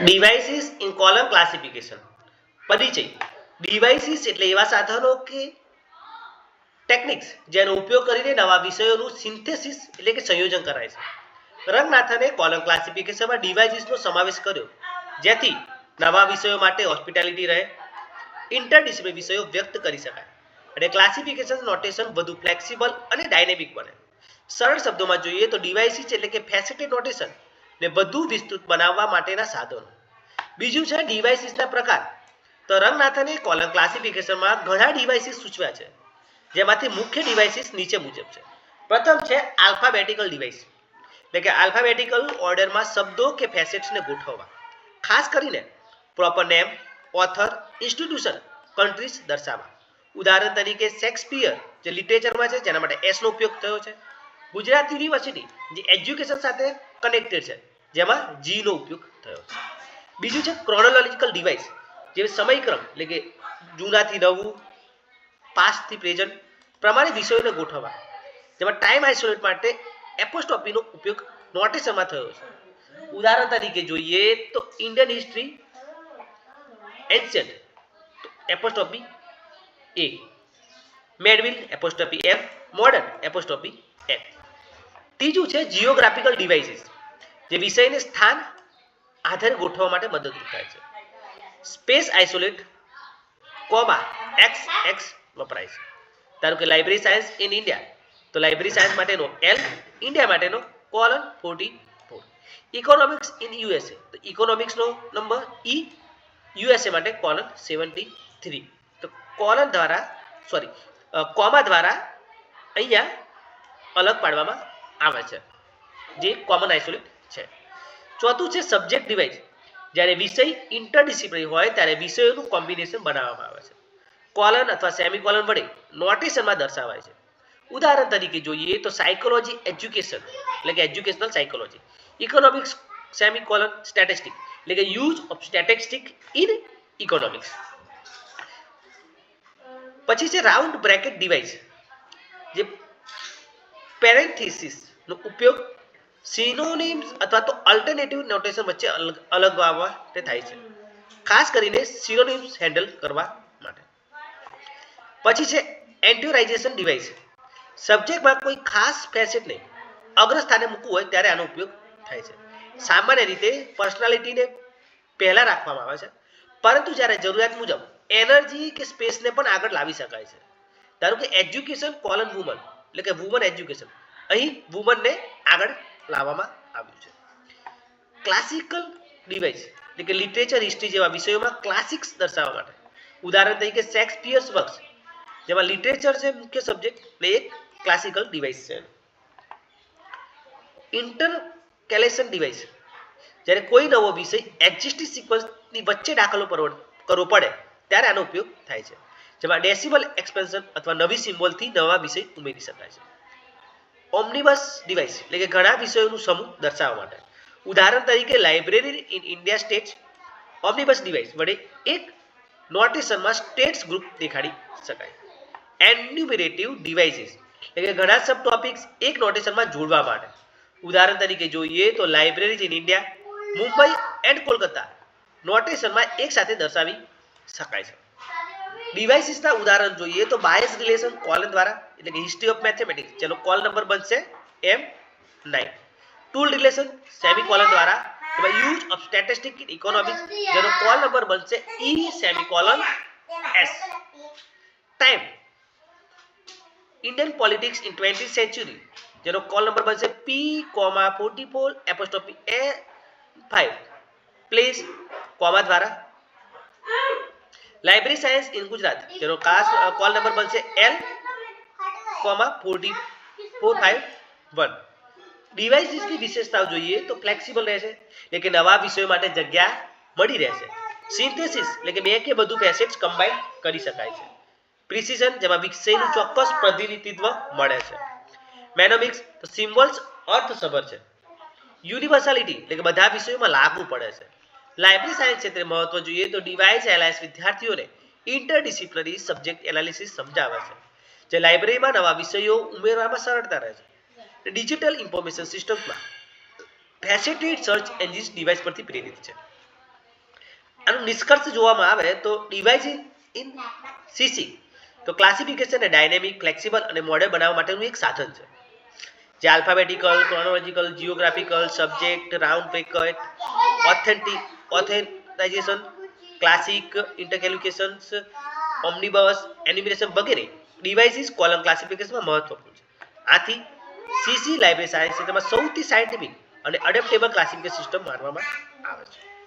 Devices in colon classification પરિચય. Devices એટલે એવા સાધનો કે ટેકનિક્સ જેનો ઉપયોગ કરીને નવા વિષયોનું સિન્થેસિસ એટલે કે સંયોજન કરાય છે. રંગનાથને કોલમ ક્લાસિફિકેશનમાં ડિવાઇસીસનો સમાવેશ કર્યો, જેથી નવા વિષયો માટે હોસ્પિટાલિટી રહે. ઇન્ટરડિસિપ્લિન વિષયો વ્યક્ત કરી શકાય. અને ક્લાસિફિકેશન નોટેશન વધુ ફ્લેક્સિબલ અને ડાયનેમિક બને. સરળ શબ્દોમાં જોઈએ તો ડિવાઇસીસ એટલે કે ફેસેટેડ નોટેશન ને વધુ વિસ્તૃત બનાવવા માટેના સાધનો. બીજું છે ડિવાઇસીસના પ્રકાર. તરંગનાથને કોલમ ક્લાસિફિકેશનમાં ઘણા ડિવાઇસીસ સૂચવ્યા છે, જેમાંથી મુખ્ય ડિવાઇસીસ નીચે મુજબ છે. પ્રથમ છે આલ્ફાબેટિકલ ડિવાઇસ, એટલે કે આલ્ફાબેટિકલ ઓર્ડરમાં શબ્દો કે ફેસેટ્સને ગોઠવવા. ખાસ કરીને proper name, author, institution, countries દર્શાવવા. ઉદાહરણ તરીકે શેક્સપિયર, જે લિટરેચરમાં છે, જેના માટે એસનો ઉપયોગ થયો છે. ગુજરાત યુનિવર્સિટી જે એજ્યુકેશન સાથે કનેક્ટેડ છે, જેમાં જીનો ઉપયોગ થયો છે. બીજું છે ક્રોનોલોજિકલ ડિવાઇસ જે સમયક્રમ એટલે કે જૂનાથી નવું પાસ્ટથી પ્રેઝન્ટ પ્રમાણે વિષયોને ગોઠવવા, જેમાં ટાઈમ આઇસોલેટ માટે એપોસ્ટોપીનો ઉપયોગ નોટેશનમાં થયો છે. ઉદાહરણ તરીકે જોઈએ તો Indian history ancient apostrophe A medieval apostrophe M modern apostrophe એમ ત્રીજું છે જીઓગ્રાફિકલ ડિવાઇસીસ જે વિષયને સ્થાન, આધારે ગોઠવવા માટે મદદરૂપ થાય છે. Space isolate comma X X વપરાય છે. ધારો કે લાઇબ્રેરી સાયન્સ ઇન ઇન્ડિયા તો લાઇબ્રેરી સાયન્સ માટેનો એલ ઇન્ડિયા માટેનો colon forty four economics in USA તો ઇકોનોમિક્સનો નંબર ઈ યુએસએ માટે કોલન સેવન્ટી થ્રી તો કોલન દ્વારા સોરી કોમા દ્વારા અહીંયા અલગ પાડવામાં આવે છે. જે કોમન આઇસોલેટ છે. ચોથું છે સબ્જેક્ટ ડિવાઇસ જ્યારે વિષય ઇન્ટરડિસિપ્લિનરી હોય ત્યારે વિષયોનું કોમ્બિનેશન બનાવવામાં આવે છે. કોલન અથવા સેમિકોલન વડે નોટેશનમાં દર્શાવાય છે. ઉદાહરણ તરીકે જોઈએ તો સાયકોલોજી એજ્યુકેશન એટલે કે educational psychology economics semicolon statistic એટલે કે use of statistic in economics પછી છે રાઉન્ડ બ્રેકેટ ડિવાઇસ જે પેરેન્થિસિસ નો ઉપયોગ સિનોનિમ્સ અથવા તો અલ્ટરનેટિવ નોટેશન વચ્ચે અલગ અલગવા માટે થાય છે ખાસ કરીને સિનોનિમ્સ હેન્ડલ કરવા માટે પછી છે એન્ટ્યુરાઇઝેશન ડિવાઇસ સબ્જેક્ટમાં કોઈ ખાસ ફેસેટને અગ્રસ્થાને મૂકવું હોય ત્યારે આનો ઉપયોગ થાય છે સામાન્ય રીતે પર્સનાલિટીને પહેલા રાખવામાં આવે છે પરંતુ જ્યારે જરૂરિયાત મુજબ એનર્જી કે સ્પેસને પણ આગળ લાવી શકાય છે ધારો કે એજ્યુકેશન કોલન વુમન એટલે કે વુમન એજ્યુકેશન અહીં વુમનને આગળ લાવવામાં આવ્યું છે. ક્લાસિકલ ડિવાઇસ એટલે કે લિટરેચર હિસ્ટ્રી જેવા વિષયોમાં ક્લાસિક્સ દર્શાવવા માટે. ઉદાહરણ તરીકે શેક્સપિયર્સ વર્ક્સ જેમાં લિટરેચર છે, મુખ્ય સબ્જેક્ટ એટલે એક ક્લાસિકલ ડિવાઇસ છે. ઇન્ટરકેલેશન ડિવાઇસ જ્યારે કોઈ નવો વિષય એક્ઝિસ્ટિંગ સિક્વન્સની વચ્ચે દાખલો કરવો પડે, ત્યારે આનો ઉપયોગ થાય છે. જેમાં ડેસિમલ એક્સપેન્શન અથવા નવી સિમ્બોલથી નવા વિષય ઉમેરી શકાય છે. ઓમ્નિબસ ડિવાઇસ એટલે કે ઘણા વિષયોનું સમૂહ દર્શાવવા માટે. ઉદાહરણ તરીકે library in India states omnibus device વડે એક નોટેશનમાં સ્ટેટ્સ ગ્રુપ દેખાડી શકાય. એન્યુમરેટિવ ડિવાઇસીસ એટલે કે ઘણા સબ ટોપિક્સ એક નોટેશનમાં જોડવા માટે. ઉદાહરણ તરીકે જોઈએ તો libraries in India Mumbai and Kolkata નોટેશનમાં એક સાથે દર્શાવી શકાય છે. ડિવાઇસીસના ઉદાહરણ જોઈએ તો બાયસ રિલેશન કોલન દ્વારા, એટલે કે હિસ્ટ્રી ઓફ મેથેમેટિક્સ જેનો કોલ નંબર બનશે M nine. Tool relation semicolon દ્વારા, એમાં use of statistic in economics જેનો કોલ નંબર બનશે E semicolon S time Indian politics in twenty century જેનો કોલ નંબર બનશે P comma forty four apostrophe A five please comma દ્વારા library science in Gujarat જેનો ખાસ call number બનશે L comma forty four five one ડિવાઇસીસની વિશેષતાઓ જોઈએ તો flexible રહેશે, એટલે કે નવા વિષયો માટે જગ્યા મળી રહેશે. સિન્થેસિસ એટલે કે બે કે વધુ પેસેજ કમ્બાઈન કરી શકાય છે. પ્રિસિઝન જેમાં વિષયનું ચોક્કસ પ્રતિનિધિત્વ મળે છે. મેનોમિક્સ સિમ્બોલ્સ અર્થસભર છે. યુનિવર્સાલિટી એટલે કે બધા વિષયોમાં લાગુ પડે છે. લાઇબ્રેરી સાયન્સ ક્ષેત્રે મહત્વ જોઈએ તો ડિવાઇસ એલાયન્સ વિદ્યાર્થીઓને ઇન્ટરડિસિપ્લિનરી સબ્જેક્ટ એનાલિસિસ સમજાવે છે, જે લાઇબ્રેરીમાં નવા વિષયો ઉમેરવામાં સરળતા રહે છે. ડિજિટલ ઇન્ફોર્મેશન સિસ્ટમમાં ફેસિલિટેડ સર્ચ એન્જિન્સ ડિવાઇસ પરથી પ્રેરિત છે. આનું નિષ્કર્ષ જોવામાં આવે તો ડિવાઇસ ઇન સીસી, તો ક્લાસિફિકેશન એ ડાયનેમિક, ફ્લેક્સિબલ અને મોડેલ બનાવવા માટેનું એક સાધન છે. જે alphabetical, chronological, geographical, subject, round packet, authentic ઓથેન્ટાઇઝેશન classic intercalations omnibus animation વગેરે ડિવાઇસીસ કોલમ ક્લાસિફિકેશનમાં મહત્વપૂર્ણ છે. આથી સીસી લાઇબ્રેરી સાયન્સ ક્ષેત્રમાં સૌથી સાયન્ટિફિક અને અડેપ્ટેબલ ક્લાસિફિકેશન સિસ્ટમ માનવામાં આવે છે.